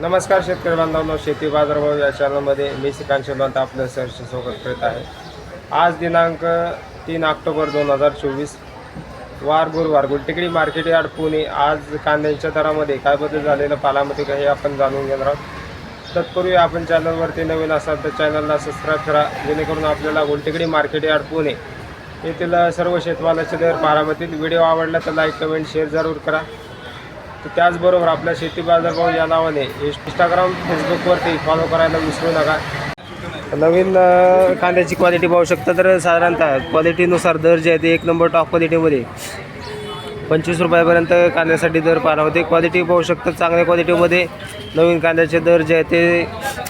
नमस्कार शेतकरी बांधवांनो शेती बाजारभाव या चॅनलमध्ये मी श्रीकांत शेवंत आपलं सहर्ष स्वागत करीत आहे. आज दिनांक तीन ऑक्टोबर दोन हजार चोवीस वार गुरुवार गुलटेकडी मार्केट यार्ड पुणे. आज कांद्यांच्या दरामध्ये काय बदल झालेलं पालामध्ये काही आपण जाणून घेणार आहोत. तत्पूर्वी आपण चॅनलवरती नवीन असाल तर चॅनलला सबस्क्राईब करा जेणेकरून आपल्याला गुलटेकडी मार्केट यार्ड पुणे येथील सर्व शेतमालाचे दर पाहायला व्हिडिओ आवडला तर लाईक कमेंट शेअर जरूर करा. तर त्याचबरोबर आपल्या शेती बाजारभाव या नावाने इंस्टाग्राम फेसबुकवरती फॉलो करायला विसरू नका. नवीन कांद्याची क्वालिटी पाहू शकता तर साधारणतः क्वालिटीनुसार दर जे आहे ते एक नंबर टॉप क्वालिटीमध्ये पंचवीस रुपयापर्यंत कांद्यासाठी दर पाहणं होते. क्वालिटी पाहू शकतात चांगल्या क्वालिटीमध्ये नवीन कांद्याचे दर जे आहे ते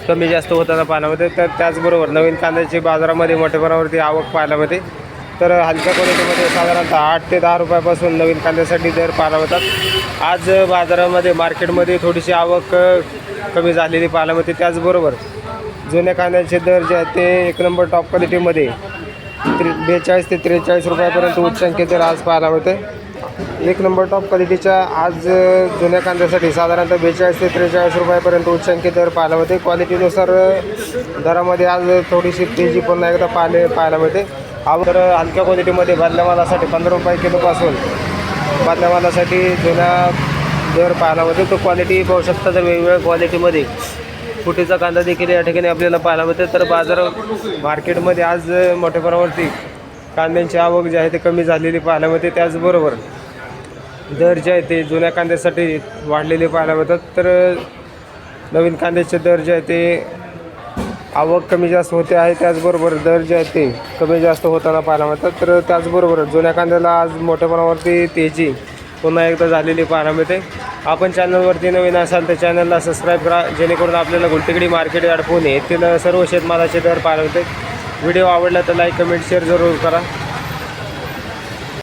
कमी जास्त होताना पाहायला होते तर त्याचबरोबर नवीन कांद्याची बाजारामध्ये मोठ्या प्रमाणावरती आवक पाहायला होते तर हलक्या क्वालिटीमध्ये साधारणतः आठ ते दहा रुपयापासून नवीन कांद्यासाठी दर पाहायला होतात आज बाजारामध्ये मार्केटमध्ये थोडीशी आवक कमी झालेली पाहायला होते त्याचबरोबर जुन्या कांद्याचे दर जे आहेत ते एक नंबर टॉप क्वालिटीमध्ये त्रे बेचाळीस ते त्रेचाळीस रुपयापर्यंत उच्चांकी दर आज पाहायला होते एक नंबर टॉप क्वालिटीच्या आज जुन्या कांद्यासाठी साधारणतः बेचाळीस ते त्रेचाळीस रुपयापर्यंत उच्चांकी दर पाहायला मिळते. क्वालिटीनुसार दरामध्ये आज थोडीशी तेजी पुन्हा एकदा पाहिले पाहायला मिळते. अगोदर हलक्या क्वालिटीमध्ये बादल्या मालासाठी पंधरा रुपये किलोपासून बादल्या मालासाठी जुन्या दर पाहायला होते तो क्वालिटी पाहू शकता. तर वेगवेगळ्या क्वालिटीमध्ये फुटीचा कांदा देखील या ठिकाणी आपल्याला पाहायला मिळतो तर बाजार मार्केटमध्ये आज मोठ्या प्रमाणावरती कांद्यांची आवक जी आहे ते कमी झालेली पाहायला मिळते. त्याचबरोबर दर जे आहे ते जुन्या कांद्यासाठी वाढलेले पाहायला मिळतात. तर नवीन कांद्याचे दर जे आहे ते आवक कमी जास्त होते आहे त्याचबरोबर दर जे आहे ते कमी जास्त होताना पाहायला मिळतात. तर त्याचबरोबर जुन्या कांद्याला आज मोठ्या प्रमाणावरती तेजी पुन्हा एकदा झालेली पाहायला मिळते. आपण चॅनलवरती नवीन असाल तर चॅनलला सबस्क्राईब करा जेणेकरून आपल्याला गुलटेकडी मार्केट यार्ड पुणे येथील सर्व शेतमालाचे दर पाहायला मिळते व्हिडिओ आवडला तर लाईक कमेंट शेअर जरूर करा.